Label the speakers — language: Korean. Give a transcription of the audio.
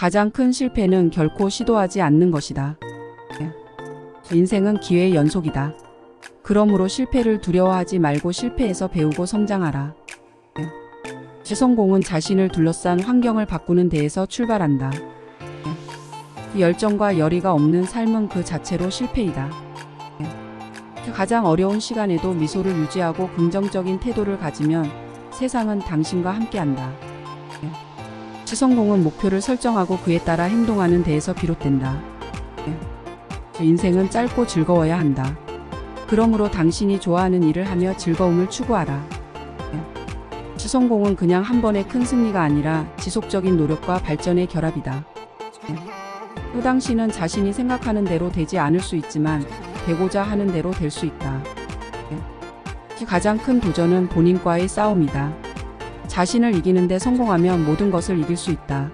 Speaker 1: 가장 큰 실패는 결코 시도하지 않는 것이다. 인생은 기회의 연속이다. 그러므로 실패를 두려워하지 말고 실패에서 배우고 성장하라. 성공은 자신을 둘러싼 환경을 바꾸는 데에서 출발한다. 열정과 열의가 없는 삶은 그 자체로 실패이다. 가장 어려운 시간에도 미소를 유지하고 긍정적인 태도를 가지면 세상은 당신과 함께한다. 성공은 목표를 설정하고 그에 따라 행동하는 데에서 비롯된다. 인생은 짧고 즐거워야 한다. 그러므로 당신이 좋아하는 일을 하며 즐거움을 추구하라. 성공은 그냥 한 번의 큰 승리가 아니라 지속적인 노력과 발전의 결합이다. 또 당신은 자신이 생각하는 대로 되지 않을 수 있지만 되고자 하는 대로 될 수 있다. 가장 큰 도전은 본인과의 싸움이다. 자신을 이기는데 성공하면 모든 것을 이길 수 있다.